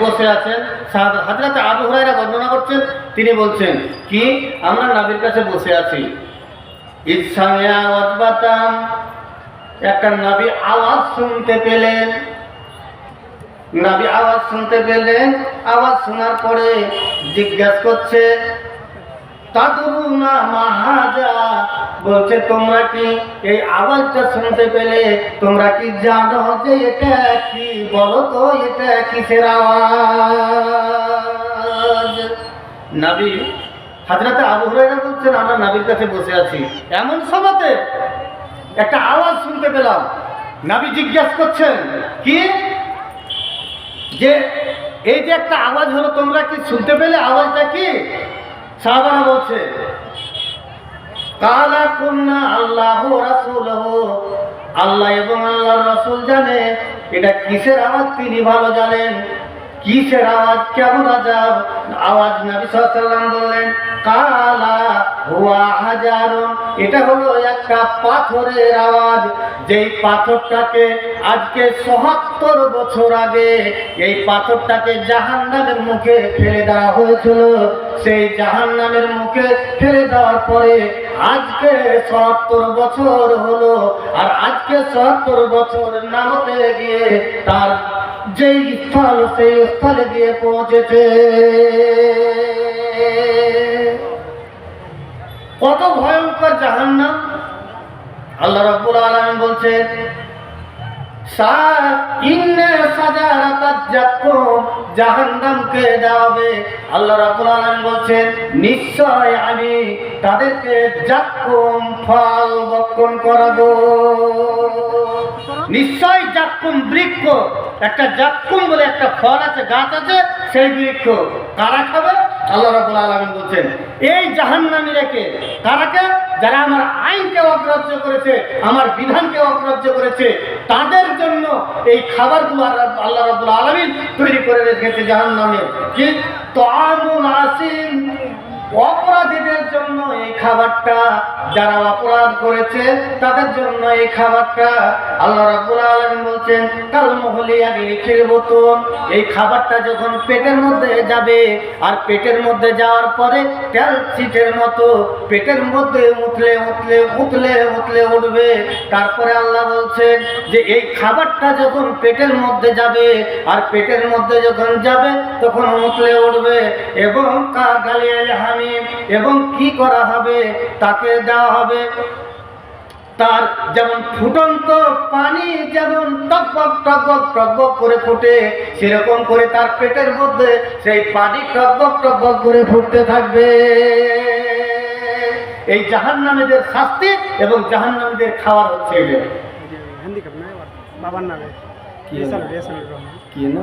বসে আছেন। হাজরাতে আবু হরাইরা বর্ণনা করছেন, তিনি বলছেন, কি? আমরা নাবির কাছে বসে আছি। একটা নাবি আওয়াজ শুনতে পেলেন। নাবি আওয়াজ শুনতে পেলেন। আওয়াজ শোনার পরে জিজ্ঞাসা করছে তাদুরুনা মাহাজা। বলছে, তোমরা কি এই আওয়াজটা শুনতে পেলে? তোমরা কি জানো যে এটা কি? বলো তো, এটা কিসের আওয়াজ? নাবি, হাজরাতে আবু হুরায়রা বলছেন, আমরা নাবির কাছে বসে আছি। এমন সময়তে একটা আওয়াজ শুনতে পেলাম। নাবি জিজ্ঞাসা করছেন, কি? যে, এই যে একটা আওয়াজ হলো, তোমরা কি শুনতে পেলে? আওয়াজটা কি? সাহাবারা বলছে, কালা কুন্না আল্লাহ রাসুল আল্লাহ এবং আল্লাহর রাসূল জানে, এটা কিসের আওয়াজ তিনি ভালো জানেন? কিসের আওয়াজ? কেমন আজাব? আওয়াজ নবী সাল্লাম বললেন, কালা হুয়া হাজারুন। এটা হলো একটা পাথরের আওয়াজ। যেই পাথরটাকে আজকে সহাত্তর বছর আগে এই পাথরটাকে জাহান্নামের মুখে ফেলে দেওয়া হয়েছিল। সেই জাহান্নামের মুখে ফেলে দেওয়ার পরে আজকে সত্তর বছর হলো। আর আজকে সত্তর বছর নামতে গিয়ে তার যেই স্থল, সেই স্থলে গিয়ে পৌঁছেছে। কত ভয়ঙ্কর জাহান্নাম। আল্লাহ রাব্বুল আলামিন বলছেন জাকুম, জাহান্নামকে দেওয়াবে আল্লাহ আলামিন বলছেন, নিশ্চয় আমি তাদেরকে জাকুম ফল বক্ষণ করাবো। নিশ্চয় জাক্কুম বৃক্ষ একটা জাক্কুম বলে একটা ফল আছে, গাছ আছে, সেই বৃক্ষ কারা খাবে? আল্লাহ রাবুল আলমিন বলছেন, এই জাহান্নামী রেখে কারাকে যারা আমার আইনকে অগ্রাহ্য করেছে, আমার বিধানকে অগ্রাহ্য করেছে, তাদের জন্য এই খাবারগুলো আল্লাহ রাবুল আলমিন তৈরি করে রেখেছে জাহান্নামে। কি? তো আসিম। অপরাধীদের জন্য এই খাবারটা যারা অপরাধ করেছে, তাদের জন্য এই খাবারটা আল্লাহ রাব্বুল আলামিন বলছেন, কাল মহলিয়া লিখির বোতন। এই খাবারটা যখন পেটের মধ্যে যাবে, আর পেটের মধ্যে যাওয়ার পরে তেল মতো পেটের মধ্যে উঠলে উঠলে উঠলে উঠলে উঠবে। তারপরে আল্লাহ বলছেন যে, এই খাবারটা যখন পেটের মধ্যে যাবে, আর পেটের মধ্যে যখন যাবে, তখন উঠলে উঠবে এবং কা গালিয়াল হামিম এবং কি করা হবে তাকে দেওয়া হবে। তার যেমন ফুটন্ত পানি যেমন টকবক টকবক টকবক করে ফুটে সেরকম করে তার পেটের মধ্যে সেই পানি টকবক টকবক করে ফুটতে থাকবে। এই জাহান্নামীদের শাস্তি এবং জাহান্নামীদের খাওয়ার হচ্ছে বাবার নামে? কি না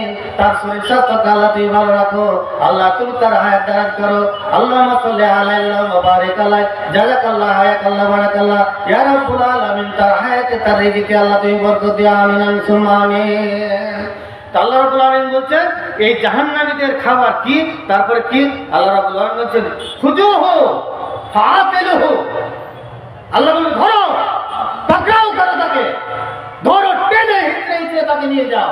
তার শরীর স্বাস্থ্যকে আল্লাহ তুমি ভালো রাখো। আল্লাহ তুমি তার হায়াত দারাজ করো। আল্লাহ মাসাল্লাহ আলাইল্লাহ মুবারিক আলাই জাজাক আল্লাহ হায়াক আল্লাহ বারাক আল্লাহ ইয়ারা পুরা আলামিন, তার হায়াতে তার রিজিকে আল্লাহ তুমি বরকত দিয়া আমিন আমিন, সুম্মা, আমিন। আল্লাহ রাবুল আলমিন বলছেন, এই জাহান্নামীদের খাবার কি? তারপরে কি? আল্লাহ রাবুল আলমিন বলছেন খুঁজো হো ফাতেল আল্লাহ বলছেন ধরো, পাকড়াও করো তাকে। ধরো, টেনে হিচড়ে হিচড়ে তাকে নিয়ে যাও।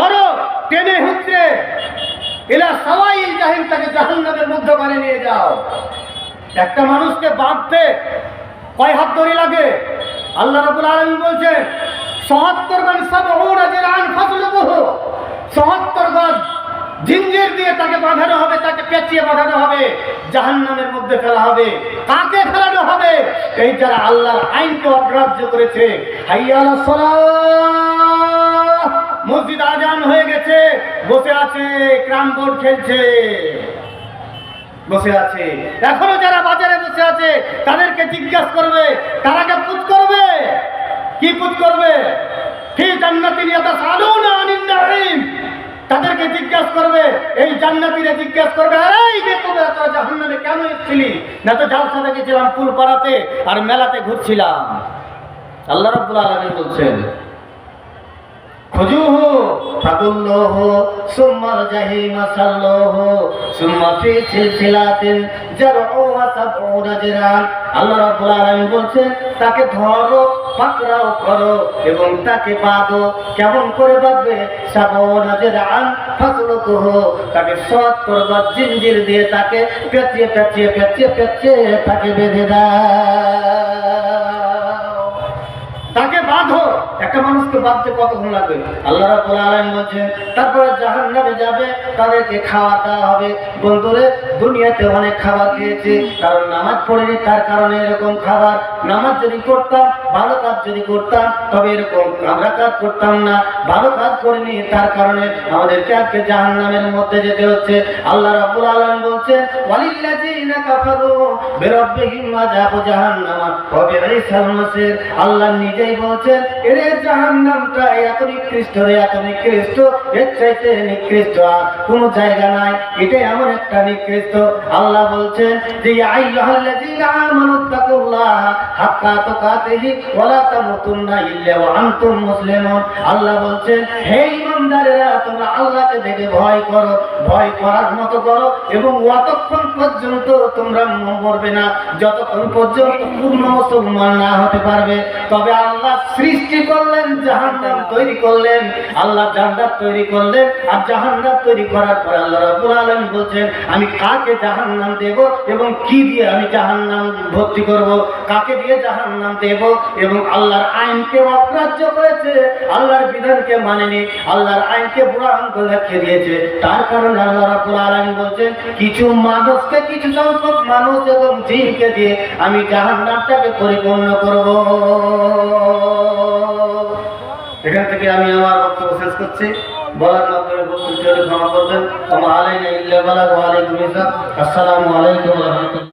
এলা সবাই জাহিম তাকে জাহান্নামের মধ্যখানে নিয়ে যাও। একটা মানুষকে বাঁধতে কয় হাত দড়ি লাগে? আল্লাহ রাবুল আলমী বলছেন, সহাত্তর গান সব যে রান ফাসলুকুহু সহাত্তর গান জিঞ্জির দিয়ে তাকে বাঁধানো হবে, তাকে পেঁচিয়ে বাঁধানো হবে, জাহান্নামের মধ্যে ফেলা হবে। কাকে ফেলানো হবে? এই যারা আল্লাহর আইনকে অগ্রাহ্য করেছে, হাইয়াল মসজিদ আছে, ক্রাম বোর্ড খেলছে। বসে আছে। এখনও যারা বাজারে বসে আছে, তাদেরকে জিজ্ঞাসা করবে তারাকে পুত করবে? কি পুত করবে? তাদেরকে জিজ্ঞাসা করবে, এই জান্নাতিরা জিজ্ঞাসা করবে, আরে তোমরা তোরা জাহান্নামে কেন এসেছিলি? না তো জালসা দেখেছিলাম, ফুল পাড়াতে আর মেলাতে ঘুরছিলাম। আল্লাহ রব্বুল আলমী বলছেন فغلوه ثم الجحيم صلوه ثم في سلسلة زرعها سبعون ذراعا আল্লাহ রাব্বুল আলামিন বলছেন তাকে ধরো পাকড়াও করো এবং তাকে বাঁধো কেমন করে বাঁধবে সাবন আন ফাসলুকুহ তাকে সত্তর গজ জিঞ্জির দিয়ে তাকে পেঁচিয়ে পেঁচিয়ে পেঁচিয়ে পেঁচিয়ে তাকে বেঁধে দাও তাকে বাঁধো একটা মানুষকে বাঁধতে কতক্ষণ লাগবে? আল্লাহ বলছেন তারপরে জাহান্নামে যাবে তাদেরকে খাওয়া দেওয়া হবে। বন্ধুরে, দুনিয়াতে অনেক খাবার খেয়েছে, কারণ নামাজ পড়েনি, তার কারণে এরকম খাবার। নামাজ যদি করতাম, ভালো কাজ যদি করতাম, তবে এরকম আমরা কাজ করতাম না। ভালো কাজ করিনি, তার কারণে আমাদেরকে আজকে জাহান্নামের মধ্যে যেতে হচ্ছে। আল্লাহ রাব্বুল আলামিন বলছেন আল্লাহ নিজেই বলছেন এরে জাহান্নামটা এত নিকৃষ্ট রে, এত নিকৃষ্ট, এর চাইতে নিকৃষ্ট আর কোনো জায়গা নাই। এটা এমন একটা নিকৃষ্ট। আল্লাহ বলছেন যে আল্লাহ অতক্ষণ পর্যন্ত তোমরা না। যতক্ষণ পর্যন্ত পূর্ণ না হতে পারবে। তবে আল্লাহ সৃষ্টি করলেন, জাহান্নাম তৈরি করলেন। আল্লাহ জান্নাত তৈরি করলেন আর জাহান্নাম তৈরি করার পর আল্লাহ বলছেন, আমি কাকে জাহান্নাম দেব এবং কি দিয়ে আমি জাহান্নাম ভর্তি করব? কাকে দিয়ে জাহান্নাম দেব এবং আল্লাহর আইনকে অগ্রাহ্য করেছে, আল্লাহর বিধানকে মানেনি, আল্লাহর আইনকে বুড়ান করে রেখে দিয়েছে। তার কারণে আল্লাহ রাব্বুল আলামিন বলছেন, কিছু মানুষকে, কিছু সংখ্যক মানুষ এবং জিনকে দিয়ে আমি জাহান্নামটাকে পরিপূর্ণ করব। এখান থেকে আমি আমার বক্তব্য শেষ করছি। বলার মাধ্যমে বক্তব্য ক্ষমা করবেন। আমার আলাইনা ইল্লা বালাগ ওয়া আসসালামু। আলাইকুম